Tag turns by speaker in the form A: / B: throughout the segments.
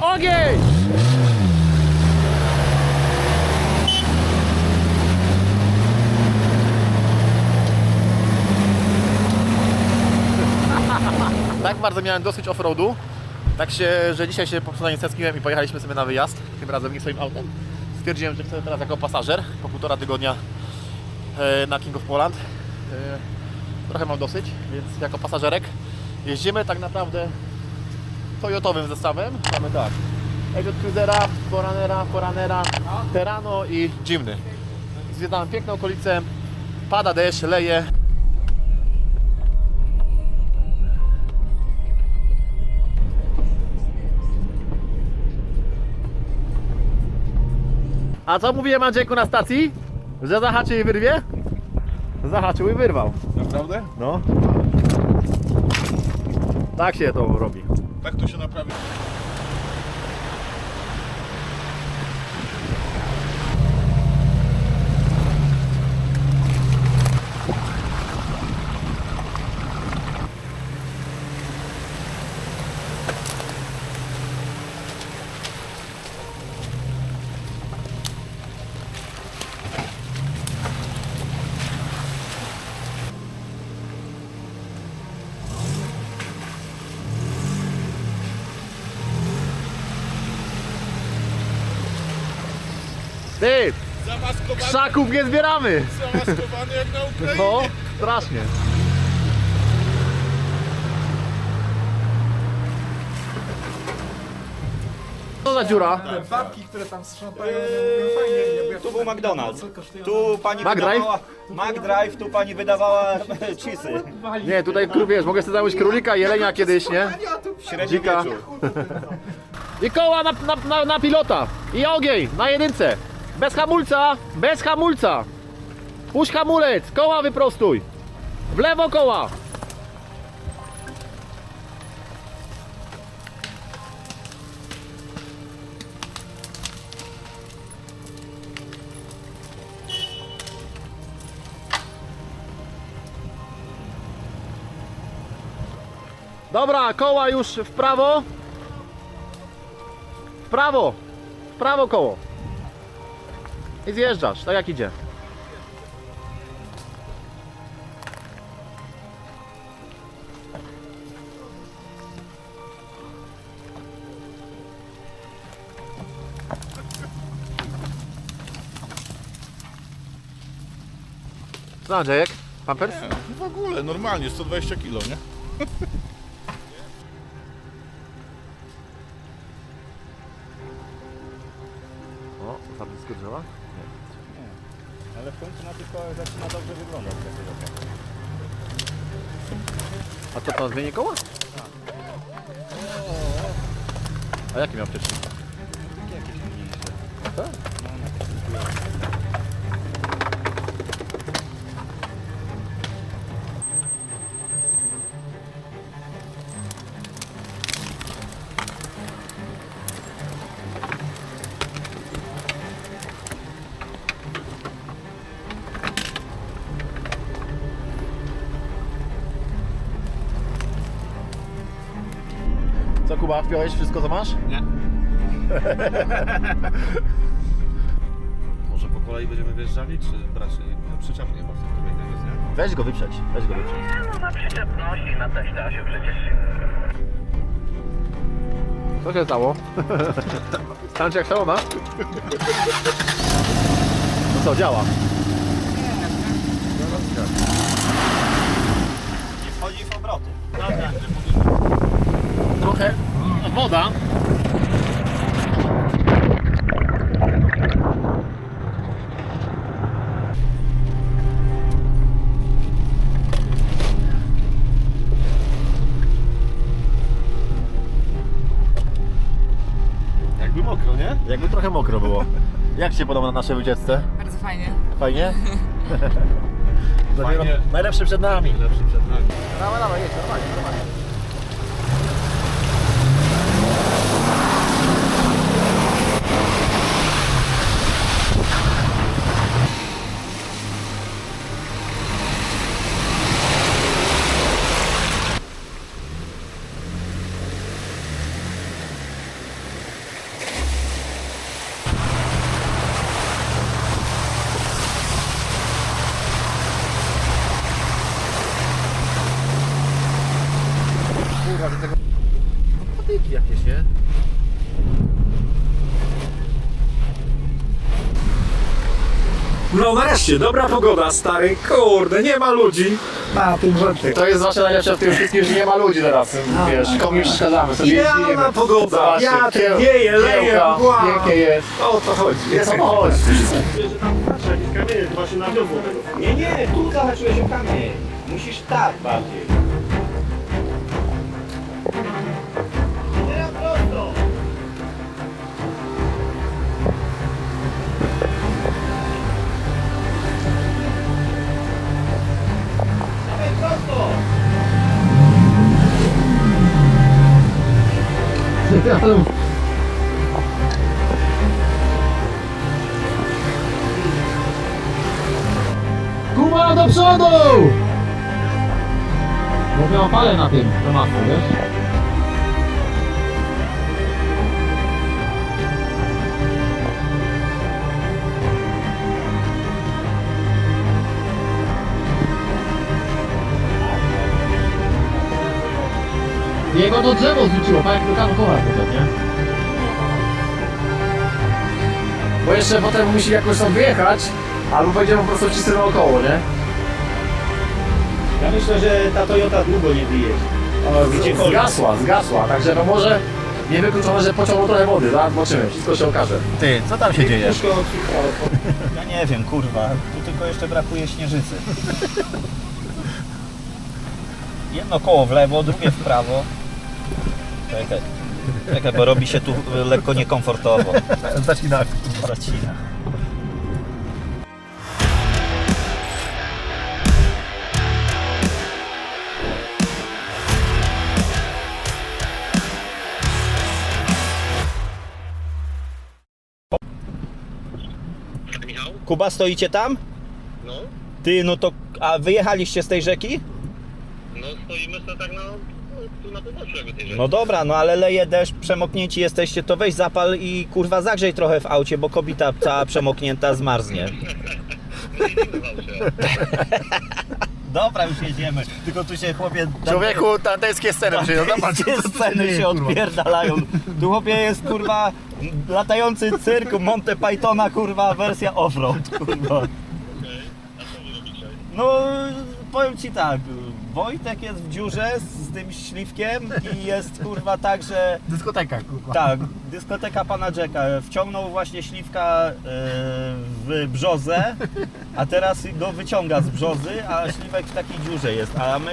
A: Ogień! Tak bardzo miałem dosyć offroadu, tak się, że dzisiaj się po prostu stęskiłem i pojechaliśmy sobie na wyjazd, tym razem nie swoim autem. Stwierdziłem, że chcę teraz jako pasażer po półtora tygodnia e, na King of Poland. E, Trochę mam dosyć, więc jako pasażerek jeździmy tak naprawdę Toyotowym zestawem. Mamy tak, Elliot Cruisera, Foranera, Foranera, Terrano i Jimny. Zwiedzamy piękne okolice, pada deszcz, leje. A co mówiłem Andrzejku na stacji? Że zahaczy i wyrwie? Zahaczył i wyrwał.
B: Naprawdę?
A: No. Tak się to robi.
B: Tak to się naprawi.
A: Ty,
B: Zamaskowany,
A: krzaków nie zbieramy!
B: zamaskowany jak na Ukrainie.
A: No, strasznie. Co za dziura?
C: Babki, które tam sprzątają, mówią fajnie, nie,
D: Tu był McDonald's. Tu pani
A: McDrive?
D: wydawała... McDrive, tu pani wydawała cheesy.
A: Nie, tutaj kru- wiesz, mogę sobie założyć królika, jelenia kiedyś, nie?
D: Średni
A: Dzika.
D: wieczór.
A: I koła na, na, na, na pilota. I ogień, na jedynce. Bez hamulca, bez hamulca. Puść hamulec, koła wyprostuj. W lewo koła. Dobra, koła już w prawo. W prawo. W prawo koło. I zjeżdżasz, tak jak idzie. Co Andrzejek? Pampers?
B: Nie, w ogóle, normalnie, 120 kilo, nie?
A: A to to zmieni koła? A jaki miał wcześniej?
D: Jakieś mniejsze.
A: Tak? Kuba, wpiąłeś wszystko co masz?
E: Nie. Może po kolei będziemy wjeżdżali, czy raczej przyczepnie po prostu to jest, nie?
A: Weź go wyprzeć, weź go wyprzeć.
F: No na przyczepności na teście się przecież.
A: Co się stało? Stanczy jak szalona? No co, działa?
D: Nie wchodzi w obroty.
A: Trochę woda.
E: Jakby mokro, nie?
A: Jakby trochę mokro było. Jak się podoba na naszej wycieczce?
G: Bardzo fajnie.
A: Fajnie? Dopiero
E: Fajnie.
A: Najlepszy przed nami.
E: Lepszy przed nami.
A: Dawaj, dawaj, jedź, normalnie, normalnie.
C: No nareszcie, dobra pogoda, stary. Kurde, nie ma ludzi na tym rzeczy.
A: To jest zawsze najlepsze w tym wszystkim, że nie ma ludzi teraz, wiesz, komu nie przeszkadzamy sobie
C: Idealna
A: jeździmy.
C: pogoda,
A: Zobaczcie,
C: wiatr
A: kieł-
C: wieje, leje,
A: kiełka,
C: mgła.
A: Pięknie jest.
C: O to chodzi.
A: Jest samochód.
D: Nie, nie, tu zahaczyłeś o kamień. Musisz tak bardziej.
A: Kuba do przodu! Bo palę na tym temacie, wiesz? Jego to drzewo zrzuciło, tak jak do kankowa potem, nie? Bo jeszcze potem musi jakoś tam wyjechać, albo pojedziemy po prostu wszyscy naokoło, nie?
D: Ja myślę, że ta Toyota długo nie wyjedzie. Gdziekolwiek.
A: Zgasła, zgasła, także no może niewykluczone, że pociągnął trochę wody, zaraz zobaczymy, wszystko się okaże.
E: Ty, co tam się dzieje?
D: Ja nie wiem, kurwa. Tu tylko jeszcze brakuje śnieżycy. Jedno koło w lewo, drugie w prawo. Czekaj. Czekaj, bo robi się tu lekko niekomfortowo.
E: Zacina.
D: Zacina. Kuba, stoicie tam?
F: No,
D: Ty, no to, a wyjechaliście z tej rzeki?
F: no stoimy sobie tak na, no, jakby tej.
D: No dobra, no ale leje deszcz, przemoknięci jesteście, to weź zapal i kurwa zagrzej trochę w aucie, bo kobita cała przemoknięta zmarznie. Dobra, już jedziemy. Tylko tu się chłopie...
A: Człowieku, tantejskie sceny przyjdą, zobacz.
D: Sceny się odpierdalają. Tu chłopie jest kurwa latający cyrk Monte Pythona kurwa wersja offroad kurwa. No powiem ci tak, Wojtek jest w dziurze z tym śliwkiem i jest kurwa tak, że
A: Dyskoteka, kurwa.
D: tak, dyskoteka pana Jacka wciągnął właśnie śliwka e, w brzozę, a teraz go wyciąga z brzozy, a śliwek w takiej dziurze jest, a my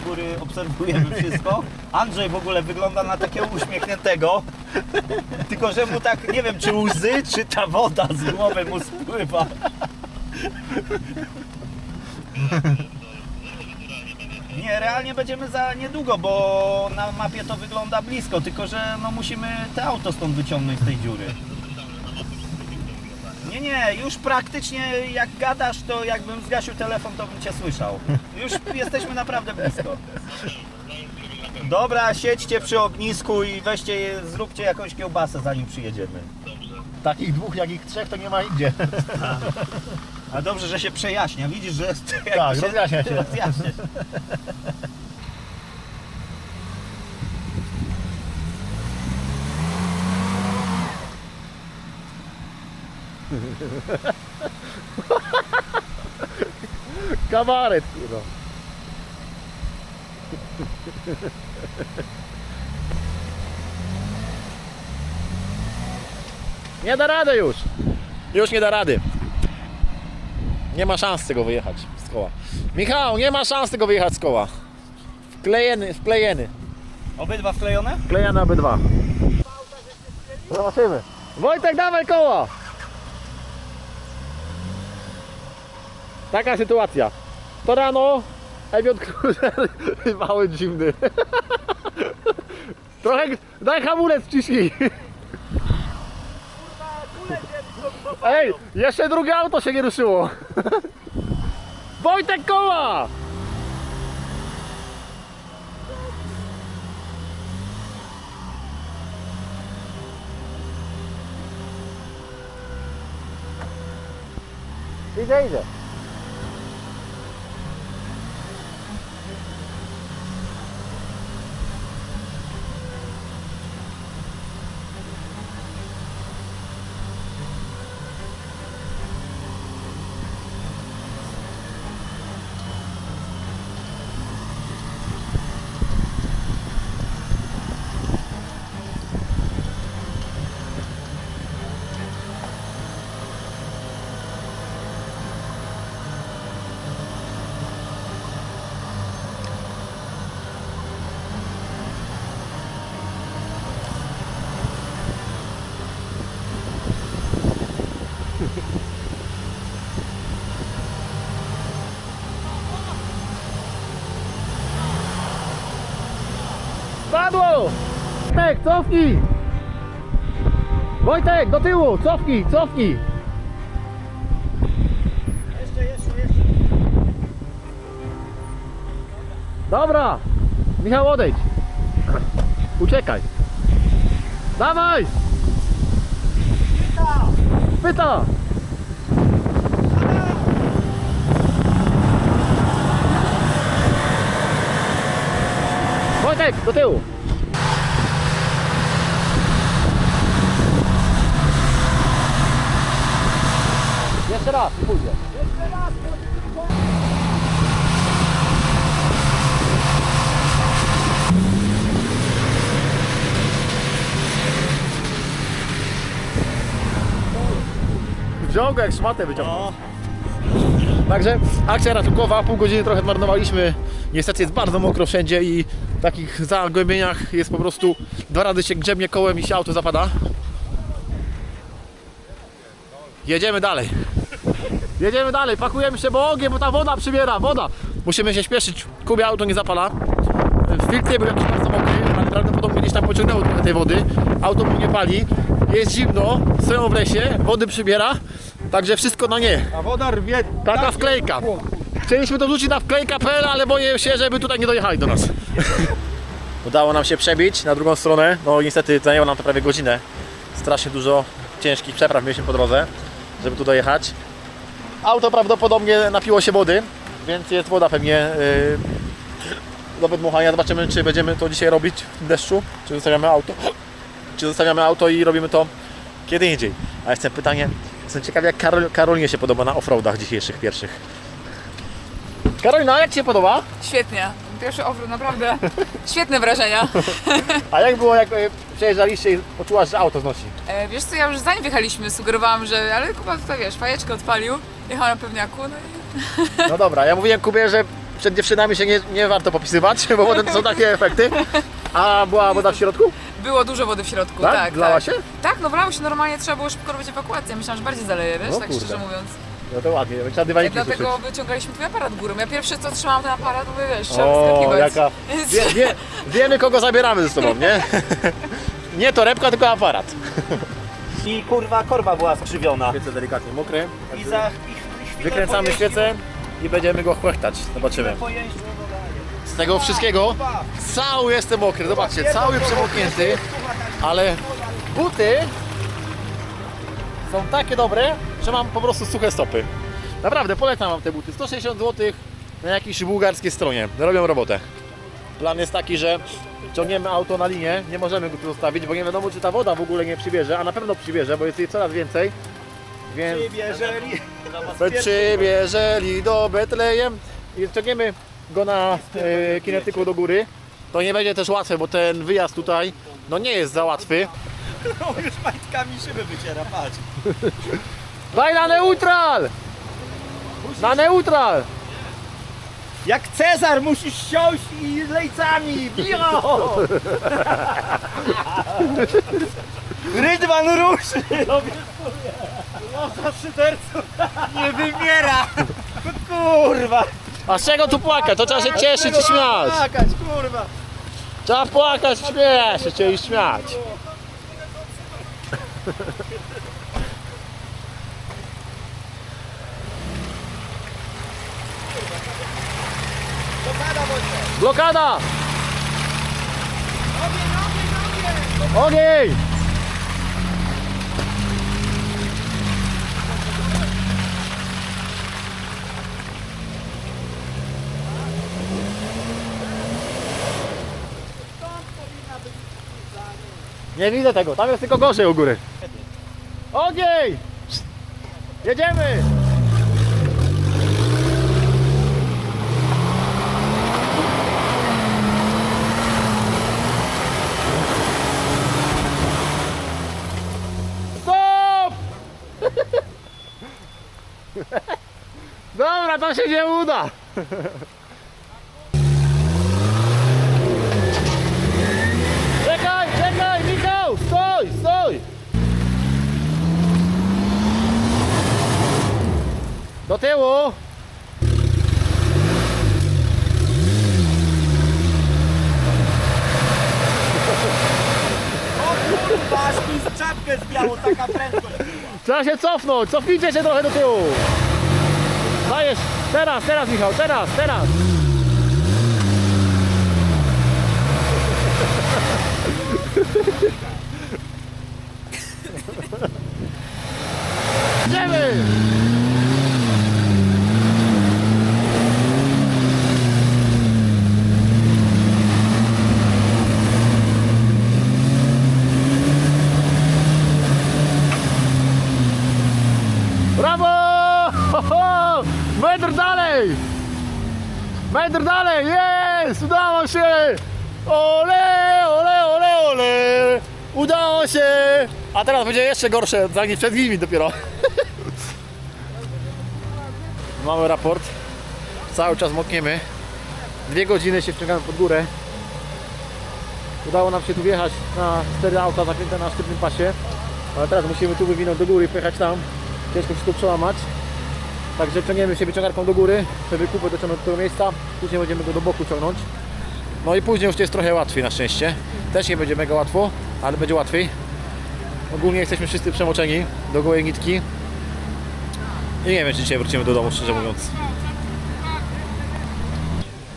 D: z góry obserwujemy wszystko. Andrzej w ogóle wygląda na takiego uśmiechniętego, tylko że mu tak, nie wiem czy łzy, czy ta woda z głowy mu spływa. Nie, realnie będziemy za niedługo, bo na mapie to wygląda blisko, tylko że no musimy te auto stąd wyciągnąć z tej dziury. Nie, nie, już praktycznie jak gadasz, to jakbym zgasił telefon, to bym cię słyszał. Już jesteśmy naprawdę blisko. Dobra, siedźcie przy ognisku i weźcie, zróbcie jakąś kiełbasę zanim przyjedziemy.
A: Takich dwóch, jak ich trzech, to nie ma nigdzie.
D: A dobrze, że się przejaśnia, widzisz, że
A: Tak, rozjaśnia się.
D: rozjaśnia się.
A: Kabaret, kurwa. Nie da rady już. Już nie da rady. Nie ma szans tego wyjechać z koła. Michał, nie ma szans tego wyjechać z koła. Wklejeny, wklejeny.
D: Obydwa wklejone?
A: Wklejane obydwa. Zobaczymy. Wojtek, dawaj koło! Taka sytuacja. To rano Eviot Cruiser mały dziwny. Trochę, daj hamulec wciśnij. Ej, jeszcze drugie auto się nie ruszyło. Wojtek koła! Idzie, idzie. Cofnij! Wojtek, do tyłu, cofnij, cofnij!
D: Jeszcze, jeszcze, jeszcze.
A: Dobra! Michał, odejdź! Uciekaj! Dawaj! Pyta! Wojtek, do tyłu! Jeszcze raz, pójdzie. Wziął go jak szmatę wyciągnął. Także akcja ratunkowa, pół godziny trochę zmarnowaliśmy. Niestety jest bardzo mokro wszędzie i w takich zagłębieniach jest po prostu dwa razy się grzebnie kołem i się auto zapada. Jedziemy dalej. Jedziemy dalej, pakujemy się, bo ogień, bo ta woda przybiera, woda. Musimy się śpieszyć. Kubie auto nie zapala. Filtr był jakiś bardzo mokry, ale prawdopodobnie gdzieś tam pociągnęło trochę tej wody. Auto mu nie pali. Jest zimno, stoją w lesie, wody przybiera. Także wszystko na nie.
C: A woda rwie.
A: Taka wklejka. Chcieliśmy to wrzucić na wklejka.pl, ale boję się, żeby tutaj nie dojechali do nas. Udało nam się przebić na drugą stronę. No niestety zajęło nam to prawie godzinę. Strasznie dużo ciężkich przepraw mieliśmy po drodze, żeby tu dojechać. Auto prawdopodobnie napiło się wody, więc jest woda pewnie yy, do wydmuchania. Zobaczymy, czy będziemy to dzisiaj robić w deszczu, czy zostawiamy auto, czy zostawiamy auto i robimy to kiedy indziej. A jestem pytanie, jestem ciekawy jak Karol, Karolinie się podoba na offroadach dzisiejszych pierwszych. Karolina, jak Ci się podoba?
G: Świetnie. Pierwszy offroad, naprawdę. Świetne wrażenia.
A: A jak było, jak e, przejeżdżaliście i poczułaś, że auto znosi?
G: E, wiesz co, ja już zanim wjechaliśmy, sugerowałam, że... Ale chyba tutaj, wiesz, fajeczkę odpalił. Jechał na pewniaku, no i...
A: No dobra, ja mówiłem Kubie, że przed dziewczynami się nie, nie warto popisywać, bo potem są takie efekty. A była woda w środku?
G: Było dużo wody w środku,
A: Tak?
G: tak.
A: Wlała
G: tak.
A: się?
G: Tak, no wlało się normalnie, trzeba było szybko robić ewakuację. Myślałam, że bardziej zaleje, wiesz,
A: No
G: tak
A: kurde.
G: szczerze mówiąc.
A: No to ładnie, trzeba
G: Ja
A: dywaniki
G: dlatego wyciągaliśmy twój aparat górą. Ja pierwsze co trzymałam ten aparat, mówię, wiesz, trzeba
A: O,
G: wyskakiwać.
A: jaka... Wie, wie, wiemy kogo zabieramy ze sobą, nie? Nie torebka, tylko aparat.
D: I kurwa korba była skrzywiona.
A: Świece delikatnie mokre.
D: I za... I, chwilę
A: Wykręcamy
D: pojeździł-
A: świecę i będziemy go chłechtać. Zobaczymy.
D: pojeździł, no.
A: Z tego wszystkiego cały jestem mokry, zobaczcie, cały przemoknięty, ale buty są takie dobre, że mam po prostu suche stopy. Naprawdę, polecam wam te buty. 160 zł na jakiejś bułgarskiej stronie. Robią robotę. Plan jest taki, że ciągniemy auto na linię, nie możemy go tu zostawić, bo nie wiadomo czy ta woda w ogóle nie przybierze, a na pewno przybierze, bo jest jej coraz więcej. Więc
D: Przybierzeli.
A: przybierzeli do Betlejem i ciągniemy go na e, kinetyku do góry. To nie będzie też łatwe, bo ten wyjazd tutaj no nie jest za łatwy.
D: No już majtkami szyby wyciera, patrz.
A: Daj na neutral! Na neutral!
D: Jak Cezar musisz siąść i lejcami! Bio! Rydwan ruszy! No wiesz, no za szydercą nie wymiera! Kurwa!
A: A z czego tu płakać? To trzeba się cieszyć i śmiać.
D: Płakać, kurwa!
A: Trzeba płakać, śmiać się i śmiać. Blokada! Ogień! Nie widzę tego, tam jest tylko gorzej u góry. Ogień! Jedziemy! Stop! Dobra, to się nie uda. Czekaj, czekaj, Michał! Stój, stój! Do tyłu!
D: czapkę zbiało, taka prędkość.
A: Trzeba się cofnąć, cofnijcie się trochę do tyłu. Dajesz, teraz, teraz Michał, teraz, teraz. Idziemy! Brawo! Ho, ho! Metr dalej! Metr dalej! Jest! Udało się! Ole, ole, ole, ole! Udało się! A teraz będzie jeszcze gorsze, tak przed nimi dopiero. Mamy raport. Cały czas mokniemy. Dwie godziny się wciągamy pod górę. Udało nam się tu wjechać na cztery auta zapięte na sztywnym pasie. Ale teraz musimy tu wywinąć do góry i pojechać tam. Ciężko się tu przełamać. Także ciągniemy się wyciągarką do góry, żeby kupę dociągnąć do tego miejsca. Później będziemy go do boku ciągnąć. No i później już jest trochę łatwiej na szczęście. Też nie będzie mega łatwo, ale będzie łatwiej. Ogólnie jesteśmy wszyscy przemoczeni do gołej nitki. I nie wiem, czy dzisiaj wrócimy do domu, szczerze mówiąc.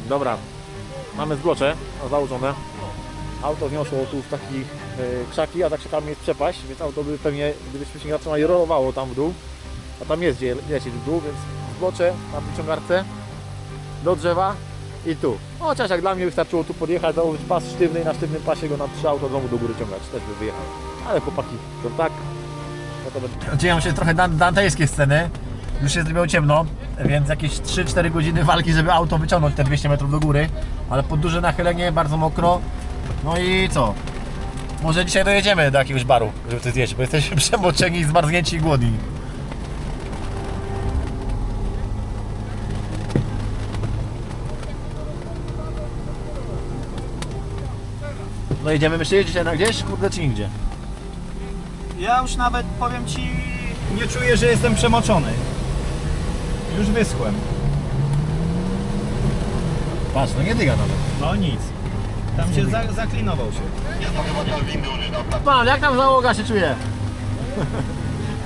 A: Dobra, mamy zblocze założone. Auto wniosło tu w taki e, krzaki, a za krzakami jest przepaść, więc auto by pewnie, gdybyśmy się nie zatrzymali, rolowało tam w dół. A tam jest gdzie lecieć w dół, więc zblocze na wyciągarce do drzewa i tu. Chociaż jak dla mnie wystarczyło tu podjechać, założyć pas sztywny i na sztywnym pasie go na trzy auto domu do góry ciągać, też by wyjechał. Ale chłopaki, to tak. No to będzie... Dzieją się trochę dan- dantejskie sceny. Już się zrobiło ciemno, więc jakieś 3-4 godziny walki, żeby auto wyciągnąć te 200 metrów do góry. Ale pod duże nachylenie, bardzo mokro. No i co? Może dzisiaj dojedziemy do jakiegoś baru, żeby coś zjeść, bo jesteśmy przemoczeni, zmarznięci i głodni. No idziemy, myślisz dzisiaj na gdzieś? Kurde, czy nigdzie?
D: Ja już nawet powiem ci, nie czuję, że jestem przemoczony. Już wyschłem.
A: Patrz, no nie dyga nawet.
D: No nic. Tam się za, zaklinował się.
A: Pan, jak tam załoga się czuje?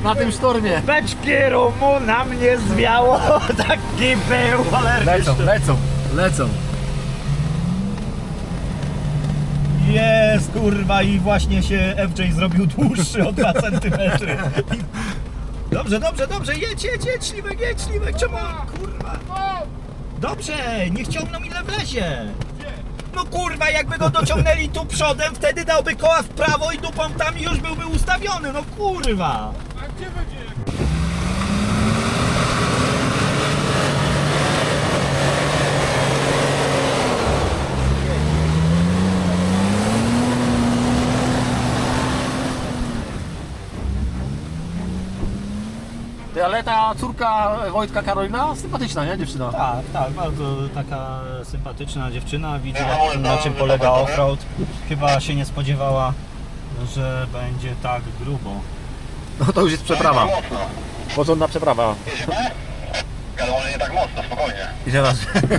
A: Na tym sztormie.
D: Beczki rumu na mnie zwiało, taki był
A: Lecą, lecą, lecą.
D: Jest kurwa i właśnie się FJ zrobił dłuższy o 2 cm. Dobrze, dobrze, dobrze, jedź, jedź, jedź, śliwek, jedź, śliwek, czemu? Kurwa. Dobrze, niech ciągną ile wlezie. No kurwa, jakby go dociągnęli tu przodem, wtedy dałby koła w prawo i dupą tam i już byłby ustawiony, no kurwa.
A: Ty, ale ta córka Wojtka Karolina sympatyczna, nie dziewczyna?
D: Tak, tak, bardzo taka sympatyczna dziewczyna. Widzę jak, na czym polega offroad. Chyba się nie spodziewała, że będzie tak grubo.
A: No to już jest przeprawa. Porządna przeprawa.
F: Ale może nie tak mocno, spokojnie.
A: Idzie nas.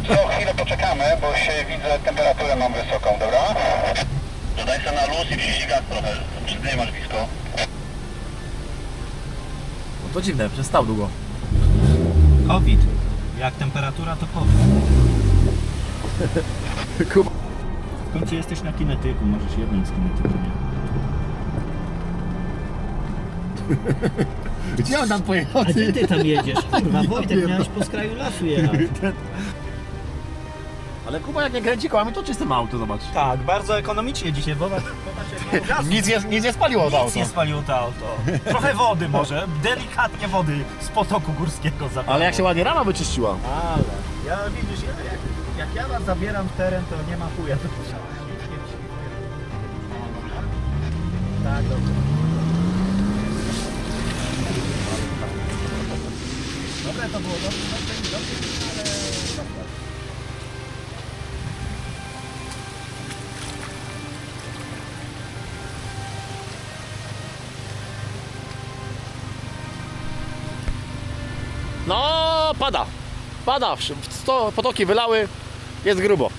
F: To chwilę poczekamy, bo się widzę, temperaturę mam wysoką, dobra? Dodaj sobie na luz i przyciśnij gaz trochę, czy ty nie masz blisko?
A: To dziwne, przestał długo.
D: COVID. Jak temperatura, to COVID.
A: Kuba.
D: W końcu jesteś na kinetyku, możesz jednym z kinetyku, nie?
A: Gdzie on tam pojechał?
D: A gdzie ty tam jedziesz? Kurwa, Wojtek, miałeś po skraju lasu jechać.
A: Ale Kuba jak nie kręci kołami, to czyste ma auto, zobacz.
D: Tak, bardzo ekonomicznie dzisiaj, bo
A: Nic nie, nic nie spaliło to
D: Nic
A: auto.
D: nie spaliło to auto. Trochę wody może, delikatnie wody z potoku górskiego zabrało.
A: Ale jak się ładnie rama wyczyściła.
D: Ale, ja widzisz, ja, jak, jak ja was zabieram w teren, to nie ma chuja. Tak, dobrze. Dobre to było, dobrze, dobrze, dobrze, ale...
A: No, pada. Pada. Potoki wylały. Jest grubo.